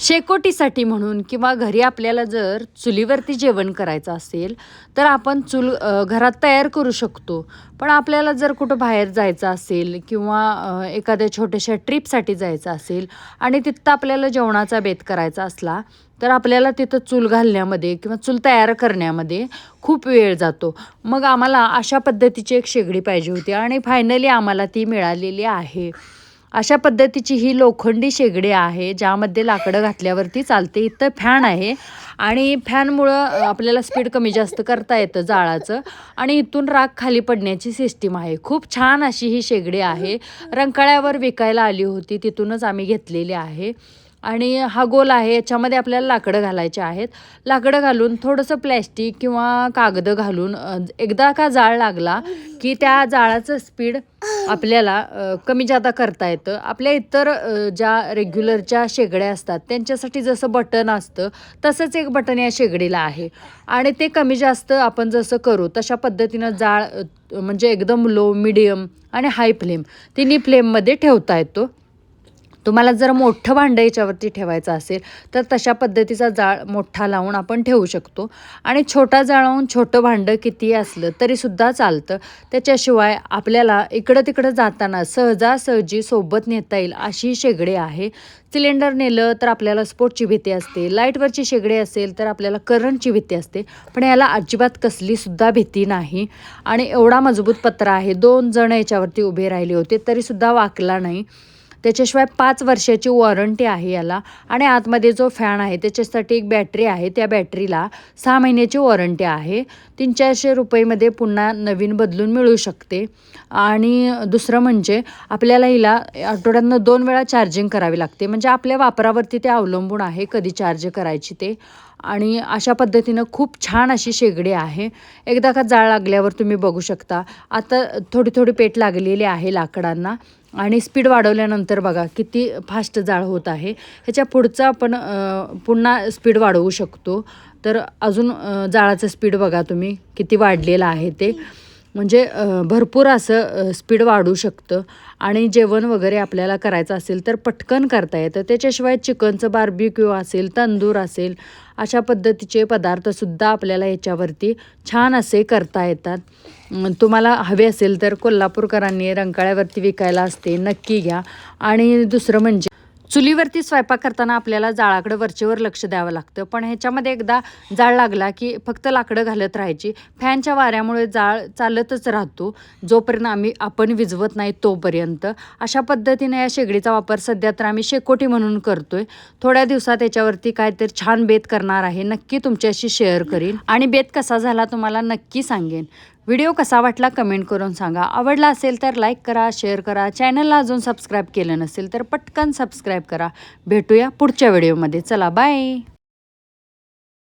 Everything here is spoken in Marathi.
शेकोटीसाठी म्हणून किंवा घरी आपल्याला जर चुलीवरती जेवण करायचं असेल तर आपण चूल घरात तयार करू शकतो. पण आपल्याला जर कुठं बाहेर जायचं असेल किंवा एखाद्या छोट्याशा ट्रिपसाठी जायचं असेल आणि तिथं आपल्याला जेवणाचा बेत करायचा असला तर आपल्याला तिथं चूल घालण्यामध्ये किंवा चूल तयार करण्यामध्ये खूप वेळ जातो. मग आम्हाला अशा पद्धतीची एक शेगडी पाहिजे होती आणि फायनली आम्हाला ती मिळालेली आहे. अशा पद्धतीची ही लोखंडी शेगडी आहे ज्यामध्ये लाकडं घातल्यावरती चालते. इथं फॅन आहे आणि फॅनमुळं आपल्याला स्पीड कमी जास्त करता येतं जाळाचं आणि इथून राग खाली पडण्याची सिस्टीम आहे. खूप छान अशी ही शेगडी आहे. रंकाळ्यावर विकायला आली होती तिथूनच आम्ही घेतलेली आहे. आणि हा गोल आहे याच्यामध्ये आपल्याला लाकडं घालायचे आहेत. लाकडं घालून थोडंसं प्लॅस्टिक किंवा कागद घालून एकदा का जाळ लागला की त्या जाळाचं स्पीड आपल्याला कमी जादा करता येतं. आपल्या इतर ज्या रेग्युलरच्या शेगड्या असतात त्यांच्यासाठी जसं बटन असतं तसंच एक बटन या शेगडीला आहे. आणि ते कमी जास्त आपण जसं करू तशा पद्धतीनं जाळ म्हणजे एकदम लो मिडियम आणि हाय फ्लेम तिन्ही फ्लेममध्ये ठेवता येतो. तुम्हाला जर मोठं भांडं याच्यावरती ठेवायचं असेल तर तशा पद्धतीचा जाळ मोठा लावून आपण ठेवू शकतो. आणि छोटा जाळवून छोटं भांडं किती असलं तरीसुद्धा चालतं. त्याच्याशिवाय आपल्याला इकडं तिकडं जाताना सहजासहजी सोबत नेता येईल अशी शेगडी आहे. सिलेंडर नेलं तर आपल्याला स्पोर्टची भीती असते. लाईटवरची शेगडी असेल तर आपल्याला करंटची भीती असते. पण याला अजिबात कसलीसुद्धा भीती नाही. आणि एवढा मजबूत पत्रा आहे. दोन जण याच्यावरती उभे राहिले होते तरीसुद्धा वाकला नाही. त्याच्याशिवाय पाच वर्षाची वॉरंटी आहे याला. आणि आतमध्ये जो फॅन आहे त्याच्यासाठी एक बॅटरी आहे त्या बॅटरीला सहा महिन्याची वॉरंटी आहे. तीन चारशे रुपयेमध्ये पुन्हा नवीन बदलून मिळू शकते. आणि दुसरं म्हणजे आपल्याला हिला आठवड्यातनं दोन वेळा चार्जिंग करावी लागते. म्हणजे आपल्या वापरावरती ते अवलंबून आहे कधी चार्ज करायची ते. आणि अशा पद्धतीनं खूप छान अशी शेगडी आहे. एकदा का जाळ लागल्यावर तुम्ही बघू शकता. आता थोडी थोडी पेट लागलेली आहे लाकडांना आणि स्पीड वाढवल्यानंतर बघा किती फास्ट जाळ होत आहे. ह्याच्या पुढचं आपण पुन्हा स्पीड वाढवू शकतो. तर अजून जाळाचं स्पीड बघा तुम्ही किती वाढलेलं आहे ते. म्हणजे भरपूर असं स्पीड वाढू शकतं. आणि जेवण वगैरे आपल्याला करायचं असेल तर पटकन करता येतं. त्याच्याशिवाय चिकनचं बार्बिक्यू असेल तंदूर असेल अशा पद्धतीचे पदार्थसुद्धा आपल्याला याच्यावरती छान असे करता येतात. तुम्हाला हवे असेल तर कोल्हापूरकरांनी रंकाळ्यावरती विकायला असते नक्की घ्या. आणि दुसरं म्हणजे चुलीवरती स्वयंपाक करताना आपल्याला जाळाकडं वरचेवर लक्ष द्यावं लागतं. पण ह्याच्यामध्ये एकदा जाळ लागला की फक्त लाकडं घालत राहायची. फॅनच्या वाऱ्यामुळे जाळ चालतच राहतो. जोपर्यंत आम्ही आपण विझवत नाही तोपर्यंत. अशा पद्धतीने या शेगडीचा वापर सध्या तर आम्ही शेकोटी म्हणून करतोय. थोड्या दिवसात याच्यावरती काहीतरी छान बेत करणार आहे. नक्की तुमच्याशी शेअर करीन. आणि बेत कसा झाला तुम्हाला नक्की सांगेन. व्हिडिओ कसा वाटला कमेंट करून सांगा. आवडला असेल तर लाईक करा शेअर करा. चॅनलला अजून सबस्क्राईब केलं नसेल तर पटकन सबस्क्राईब करा. भेटूया पुढच्या व्हिडिओमध्ये चला बाय